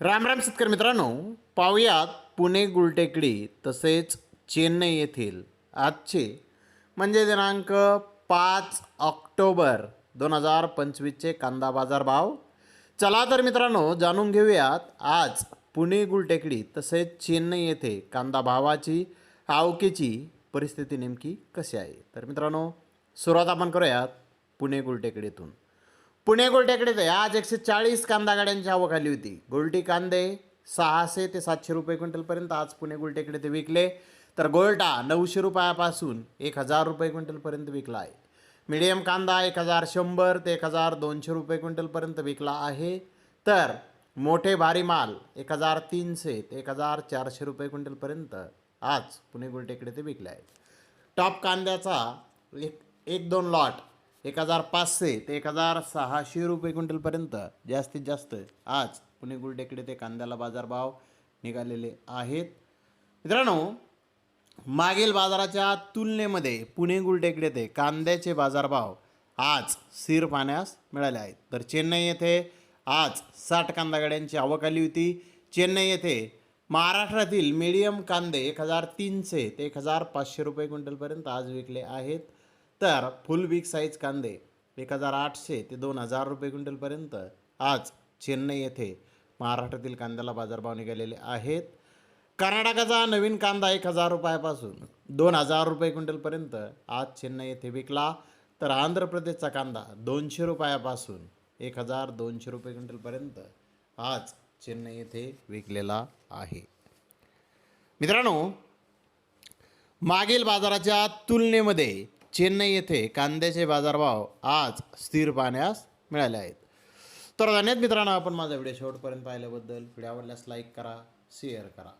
राम राम शेतकरी मित्रांनो पाहुयात पुणे गुलटेकडी तसेच चेन्नई येथील आजचे म्हणजे दिनांक पाच ऑक्टोबर दोन हजार पंचवीसचे कांदा बाजार भाव. चला तर मित्रांनो जाणून घेऊयात आज पुणे गुलटेकडी तसेच चेन्नई येथे कांदा भावाची आवकेची परिस्थिती नेमकी कशी आहे? तर मित्रांनो सुरुवात आपण करूयात पुणे गुलटेकडीतून. पुणे गोलट्याकडे आज एकशे चाळीस कांदा गाड्यांची आवक आली होती. गोल्टी कांदे सहाशे ते सातशे रुपये क्विंटलपर्यंत आज पुणे गोलट्याकडे ते विकले. तर गोल्टा नऊशे रुपयापासून एक हजार रुपये क्विंटलपर्यंत विकला आहे. मिडियम कांदा एक हजार शंभर ते एक हजार दोनशे रुपये क्विंटलपर्यंत विकला आहे. तर मोठे भारी माल एक हजार तीनशे ते एक हजार चारशे रुपये क्विंटलपर्यंत आज पुणे गोलटेकडे ते विकले आहेत टॉप कांद्याचा एक एक दोन लॉट एक हजार पाचशे ते एक हजार सहाशे रुपये क्विंटलपर्यंत जास्तीत जास्त. आज पुणे गुलटेकडे ते कांद्याला बाजारभाव निघालेले आहेत. मित्रांनो मागील बाजाराच्या तुलनेमध्ये पुणे गुलटेकडे ते कांद्याचे बाजारभाव आज स्थिर पाहण्यास मिळाले आहेत. तर चेन्नई येथे आज साठ कांदा गाड्यांची आवक आली होती. चेन्नई येथे महाराष्ट्रातील मिडियम कांदे एक हजार तीनशे ते एक हजार पाचशे रुपये क्विंटलपर्यंत आज विकले आहेत. तर फुल वीक साईज कांदे एक हजार आठशे ते दोन हजार रुपये क्विंटलपर्यंत आज चेन्नई येथे महाराष्ट्रातील कांद्याला बाजारभाव निघालेले आहेत. कर्नाटकाचा नवीन कांदा एक हजार रुपयापासून दोन हजार रुपये क्विंटलपर्यंत आज चेन्नई येथे विकला. तर आंध्र प्रदेशचा कांदा दोनशे रुपयापासून एक हजार दोनशे रुपये क्विंटलपर्यंत आज चेन्नई येथे विकलेला आहे. मित्रांनो मागील बाजाराच्या तुलनेमध्ये चेन्नई येथे कांद्याचे बाजारभाव आज स्थिर पाहण्यास मिळाले आहेत. तर धन्यवाद मित्रांनो आपण माझा व्हिडिओ शेवटपर्यंत पाहिल्याबद्दल. व्हिडिओ आवडल्यास लाईक करा शेअर करा.